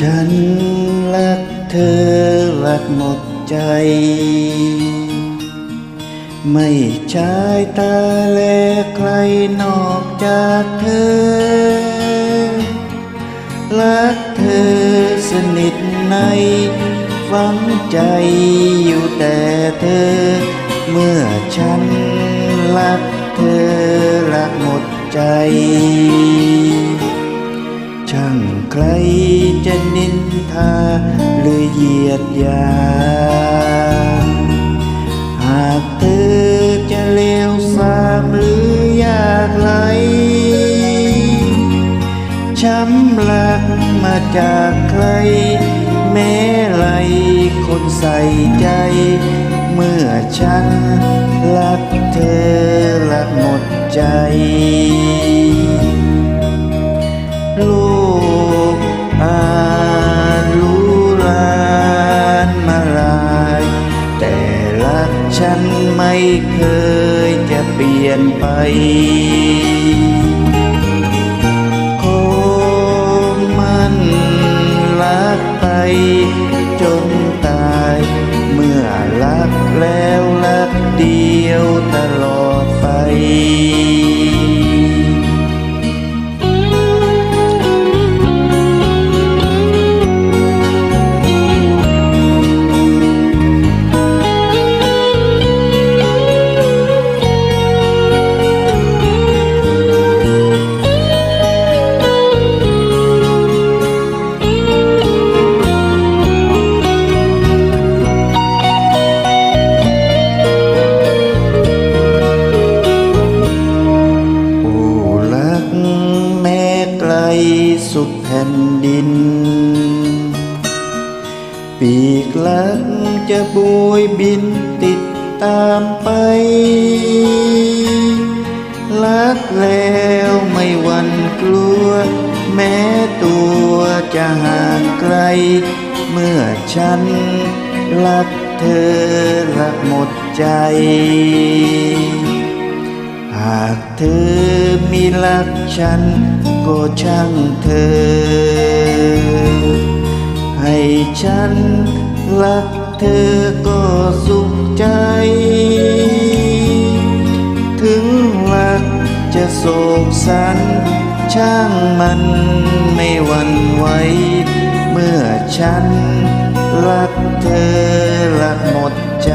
ฉันรักเธอรักหมดใจ ไม่ใช่ตาแลใครนอกจากเธอ รักเธอสนิทในฝังใจอยู่แต่เธอ เมื่อฉันรักเธอรักหมดใจ ใครจะนินทาหรือเหยียดยามหากเธอจะเลวสามหรือยากไรช้ำลักมาจากใคร แม้ไรคนใส่ใจ เมื่อฉันรักเธอรักหมดใจ เคยจะเปลี่ยนไป สุดแผ่นดิน ปีกลักจะบวยบินติดตามไปรักแล้วไม่หวันกลัว แม้ตัวจะห่างไกล เมื่อฉันรักเธอรักหมดใจากเธอมีรักฉันก็ช่างเธอ ให้ฉันรักเธอก็สุขใจ ถึงรักจะโศกสัน ช่างมันไม่หวั่นไหวเมื่อฉันรักเธอรักหมดใจ